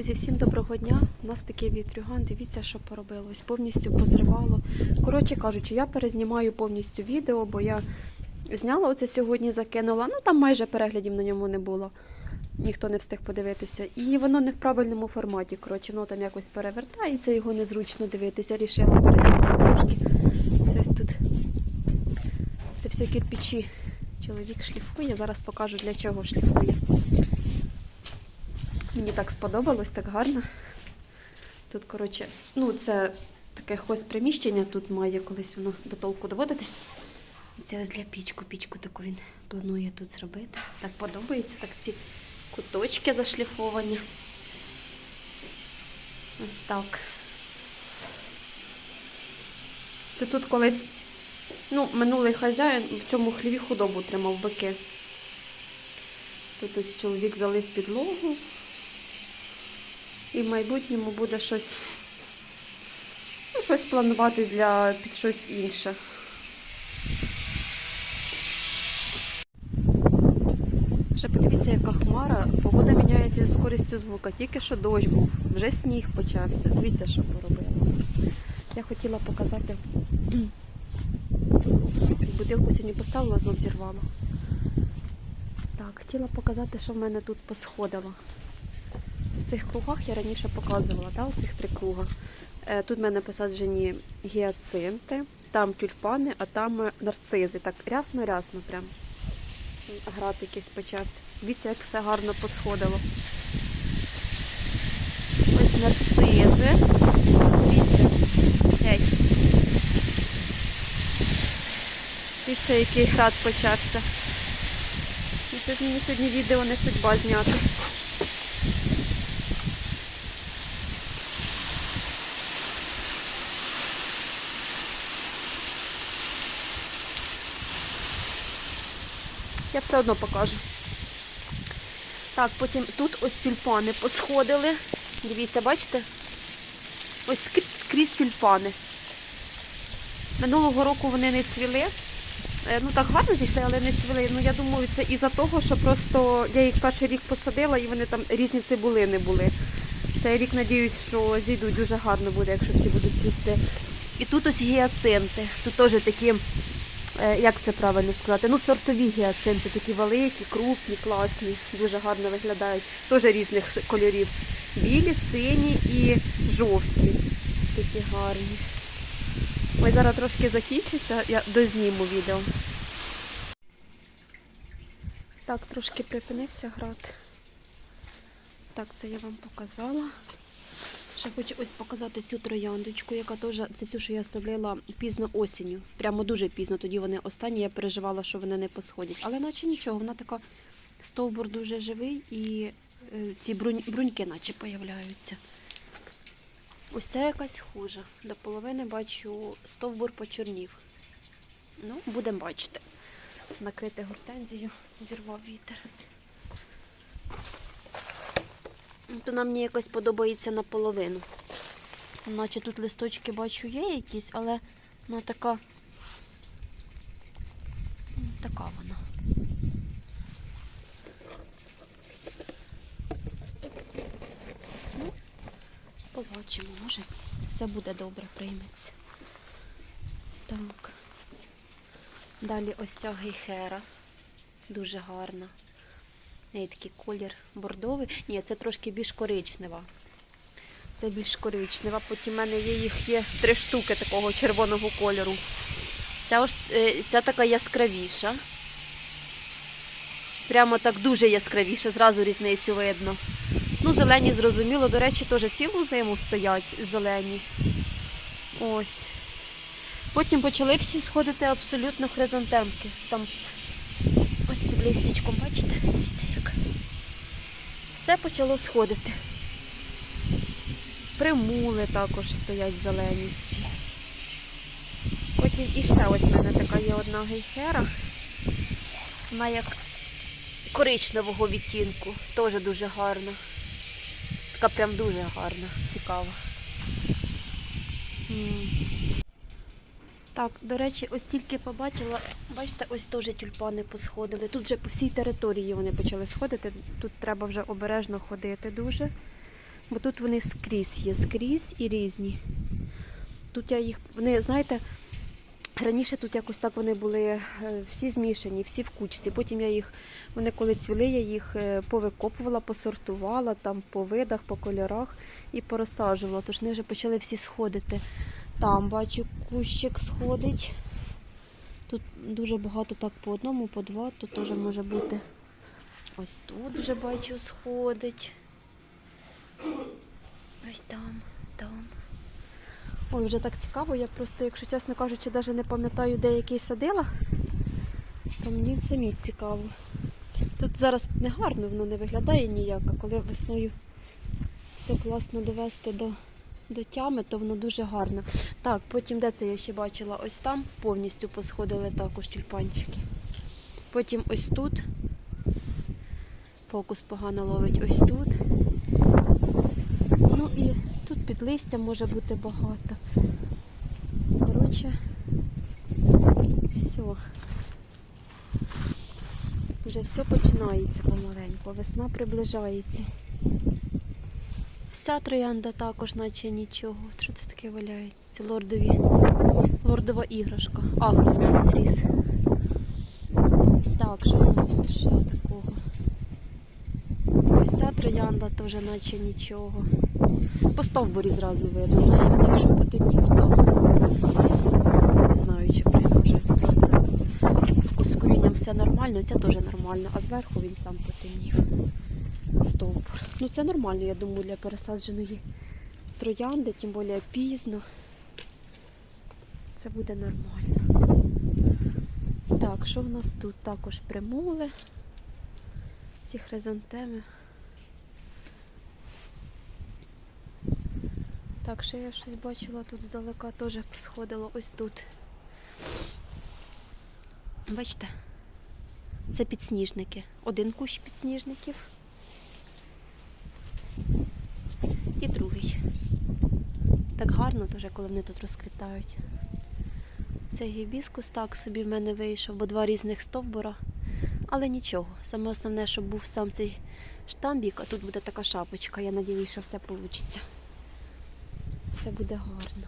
Друзі, всім доброго дня. У нас такий вітрюган. Дивіться, що поробилось. Повністю позривало. Коротше кажучи, я перезнімаю повністю відео, бо я зняла оце сьогодні, закинула. Ну там майже переглядів на ньому не було. Ніхто не встиг подивитися. І воно не в правильному форматі. Коротше, воно там якось перевертається, його незручно дивитися. Рішила перезняти трошки. Ось тут. Це все кирпичі. Чоловік шліфує. Зараз покажу для чого шліфує. Мені так сподобалось, так гарно. Тут, коротше, ну це таке хоз приміщення, тут має колись воно до толку доводитись. І це ось для пічку. Пічку таку він планує тут зробити. Так подобається, так ці куточки зашліфовані. Ось так. Це тут колись, ну, минулий хазяїн в цьому хліві худобу тримав бики. Тут ось чоловік залив підлогу. І в майбутньому буде щось, ну, щось планувати для під щось інше. Ще подивіться, яка хмара. Погода міняється з скорістю звука. Тільки що дощ був, вже сніг почався. Дивіться, що поробила. Я хотіла показати. Бутилку сьогодні поставила, знов зірвала. Так, хотіла показати, що в мене тут посходило. Цих кругах я раніше показувала, да, у цих три круга. Е, Тут в мене посаджені гіацинти, там тюльпани, а там е, нарцизи. Так рясно-рясно прям. Град якийсь почався. Дивіться, як все гарно посходило. Ось нарцизи. Дивіться. Геть. Який град почався. Це ж мені сьогодні відео не судьба зняти. Все одно покажу. Так, потім тут ось тюльпани посходили. Дивіться, бачите? Ось скрізь, тюльпани. Минулого року вони не цвіли. Е, Ну так гарно зійшли, але не цвіли. Ну я думаю, це із-за того, що просто я їх перший рік посадила і вони там різні цибулини були. Цей рік надіюсь, що зійдуть дуже гарно буде, якщо всі будуть цвісти. І тут ось гіацинти. Тут теж такі як це правильно сказати? Ну, сортові гіацинти, такі великі, крупні, класні, дуже гарно виглядають. Теж різних кольорів. Білі, сині і жовті. Такі гарні. Ой, зараз трошки закінчиться, я дозніму відео. Так, трошки припинився град. Так, це я вам показала. Ще хочу ось показати цю трояндочку, яка теж це цю, що я садила пізно осінню. Прямо дуже пізно. Тоді вони останні. Я переживала, що вони не посходять. Але наче нічого, вона така стовбур дуже живий і е, ці брунь, бруньки наче появляються. Ось це якась хужа. До половини бачу стовбур почорнів. Ну, будемо бачити. Накрити гортензію, зірвав вітер. То мені якось подобається наполовину. Наче тут листочки бачу є якісь, але вона така. Така вона. Ну, побачимо, може все буде добре, прийметься. Так. Далі ось ця гейхера. Дуже гарна. Неї такий колір бордовий. Ні, це трошки більш коричнева. Це більш коричнева. Потім в мене є їх є три штуки такого червоного кольору. Ця, ось, е, ця така яскравіша. Прямо так дуже яскравіша, зразу різницю видно. Ну, зелені зрозуміло, до речі, теж цілу зиму стоять зелені. Ось. Потім почали всі сходити абсолютно хризантемки. Там ось під листячком, бачите? Все почало сходити. Примули також стоять зелені всі. Потім іще ось в мене така є одна гейхера. Вона як коричневого відтінку. Теж дуже гарна. Така прям дуже гарна, цікава. Так, до речі, ось тільки побачила, бачите, ось теж тюльпани посходили. Тут вже по всій території вони почали сходити. Тут треба вже обережно ходити дуже. Бо тут вони скрізь є, скрізь і різні. Тут я їх, вони, знаєте, раніше тут якось так вони були е, всі змішані, всі в кучці. Потім я їх, вони коли цвіли, я їх е, повикопувала, посортувала там по видах, по кольорах і порозсаджувала. Тож вони вже почали всі сходити. Там бачу, кущик сходить. Тут дуже багато так по одному, по два, тут теж може бути. Ось тут вже бачу сходить. Ось там, там. Ой, вже так цікаво, я просто, якщо чесно кажучи, навіть не пам'ятаю, де який садила, то мені самі цікаво. Тут зараз не гарно, воно не виглядає ніяк, а коли весною все класно довести до, до тями, то воно дуже гарно. Так, потім де це я ще бачила? Ось там повністю посходили також тюльпанчики. Потім ось тут. Фокус погано ловить ось тут. Ну і тут під листям може бути багато. Коротше, все. Вже все починається помаленьку, весна приближається. Ця троянда також, наче нічого. Що це таке валяється? Лордові. Лордова іграшка. Агрос зріс. Так, що у нас тут ще такого? Ось ця троянда теж наче нічого. По стовбурі зразу видно, навіть якщо потемнів, то не знаю, чи прям може просто з корінням все нормально, це теж нормально, а зверху він сам потемнів. Стовбур. Ну це нормально, я думаю, для пересадженої троянди, тим більше пізно. Це буде нормально. Так, що в нас тут? Також примули. Ці хризантеми. Так, ще я щось бачила тут здалека, теж сходило ось тут. Бачите? Це підсніжники. Один кущ підсніжників. І другий. Так гарно дуже, коли вони тут розквітають. Цей гібіскус так собі в мене вийшов, бо два різних стовбура. Але нічого. Саме основне, щоб був сам цей штамбік, а тут буде така шапочка. Я сподіваюся, що все вийде. Все буде гарно.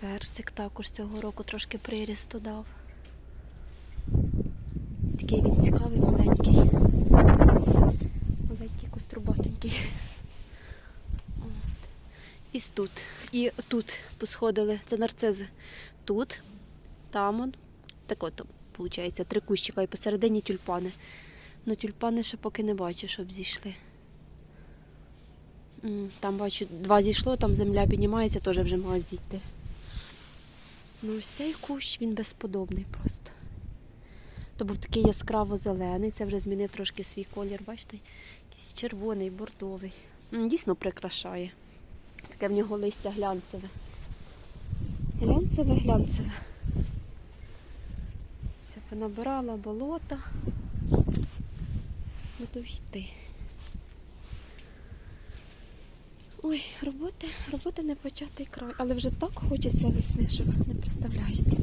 Персик також цього року трошки прирісту дав. Такий він цікавий. Маленький кострубатенький. От. І тут. І тут посходили. Це нарцизи. Тут, там он. Так от, виходить, три кущика і посередині тюльпани. Ну тюльпани ще поки не бачу, щоб зійшли. Там бачу, два зійшло, там земля піднімається, теж вже мають зійти. Ну ось цей кущ, він безподобний просто. То був такий яскраво зелений, це вже змінив трошки свій колір, бачите? Якийсь червоний, бордовий. Дійсно прикрашає. Таке в нього листя глянцеве. Глянцеве, глянцеве. Це понабирала болота. Буду йти. Ой, роботи, роботи не початий край, але вже так хочеться весни, що ви не представляєте.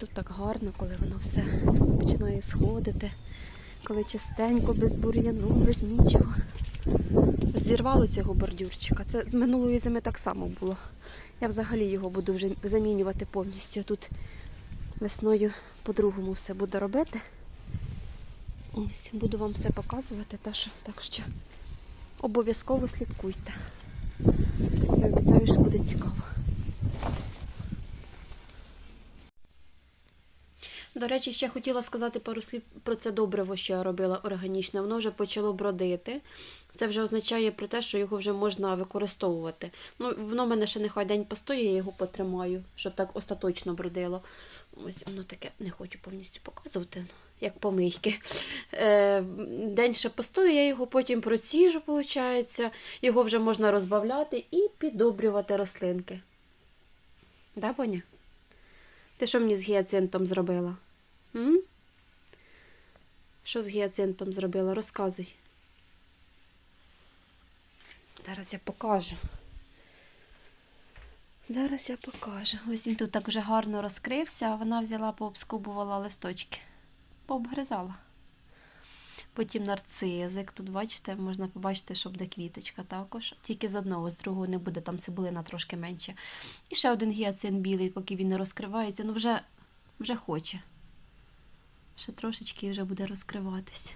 Тут так гарно, коли воно все починає сходити, коли чистенько, без бур'яну, без нічого. От Зірвало цього бордюрчика. Це минулої зими так само було. Я взагалі його буду вже замінювати повністю. Тут весною по-другому все буду робити. Ось, буду вам все показувати, так що обов'язково слідкуйте. Я обіцяю, що буде цікаво. До речі, ще хотіла сказати пару слів про це добриво, що я робила органічне. Воно вже почало бродити. Це вже означає про те, що його вже можна використовувати. Ну, воно в мене ще нехай день постоїть, я його потримаю, щоб так остаточно бродило. Ось воно таке не хочу повністю показувати, ну, як помийки. Е, день ще постоїть, я його потім проціжу, виходить. Його вже можна розбавляти і підобрювати рослинки. Да, Боня? Ти що мені з гіацинтом зробила? М? Що з гіацинтом зробила? Розказуй. Зараз я покажу. Зараз я покажу. Ось він тут так вже гарно розкрився, а вона взяла, пообскубувала листочки. Пообгризала. Потім нарцизик. Тут, бачите, можна побачити, що буде квіточка також. Тільки з одного, з другого не буде, там цибулина трошки менше. І ще один гіацин білий, поки він не розкривається. Ну, вже, вже хоче. Ще трошечки вже буде розкриватись.